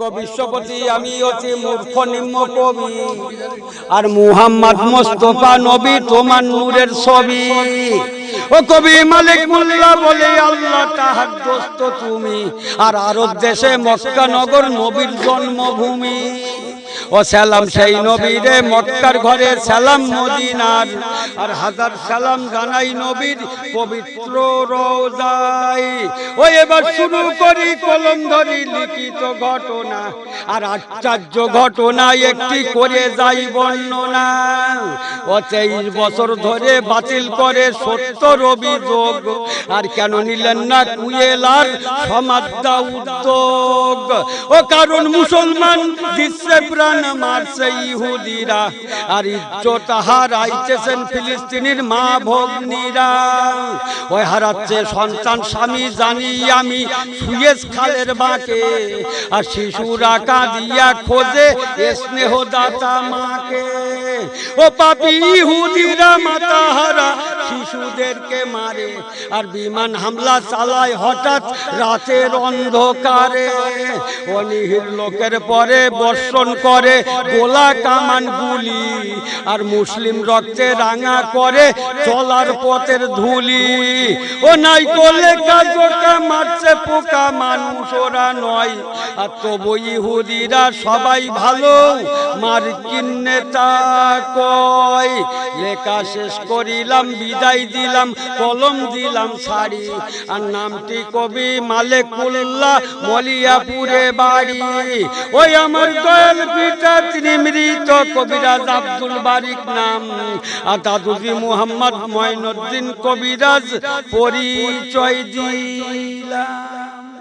গো বিশ্বপতি আমি হচ্ছি মূর্খ নিম্ন কবি আর মুহাম্মদ মোস্তফা নবী তোমার নূরের ছবি। ও কবি মালিক মোল্লা বলে আল্লাহ তাহার দোস্ত তুমি। আর আরব দেশে মক্কা নগর নবীর জন্মভূমি। ও সালাম সেই নবীরে, মক্কার ঘরে সালাম মদিনার। আর হাজার সালাম জানাই নবীর পবিত্র রোজাই ও এবার শুরু করি কলম ধরি লিখিত ঘটনা। আর আশ্চর্য ঘটনা, একটি করে যাই বর্ণনা। ও তেইশ বছর ধরে বাতিল করে সত্তর অভিযোগ আর কেন নিলেন না কুয়েলার সমাজটা উদ্যোগ ও কারণ মুসলমান দিচ্ছে প্রাণ মারছে ইহুদিরা, আর ইজ্জত হারাইতেছেন ফিলিস্তিনির মা ভগ্নীরা। ওই হারাচ্ছে সন্তান স্বামী জানি আমি সুয়েজ খালের বাঁকে আর শিশুরা কাঁদিয়া খোঁজে স্নেহ দাতা মাকে। ও পাপি ইহুদিরা, মাতা হারা শিশুদেরকে মারে আর বিমান হামলা চালায় হঠাৎ রাতের অন্ধকারে। অনিহির লোকের পরে বর্ষণ করে, গোলা কামান গুলি আর মুসলিম রক্তে রাঙা করে চলার পথের ধুলি। ও নাই কোলে কাজকা মারছে পোকা মানুষ, ওরা নয়। আর তবু ইহুদিরা সবাই ভালো মার্কিন নেতা কয়। লেখা শেষ করিলাম, বিদায় দিলাম, কলম দিলাম শাড়ি। আর নামটি কবি মালেকুল্লাহ মলিয়াপুরে বাড়ি। ওই আমার দয়াল পিতা, তিনি মৃত, কবিরাজ আব্দুল বারিক নাম। আর দাদুজি মোহাম্মদ ময়নুদ্দিন কবিরাজ পরিচয় দিলাম।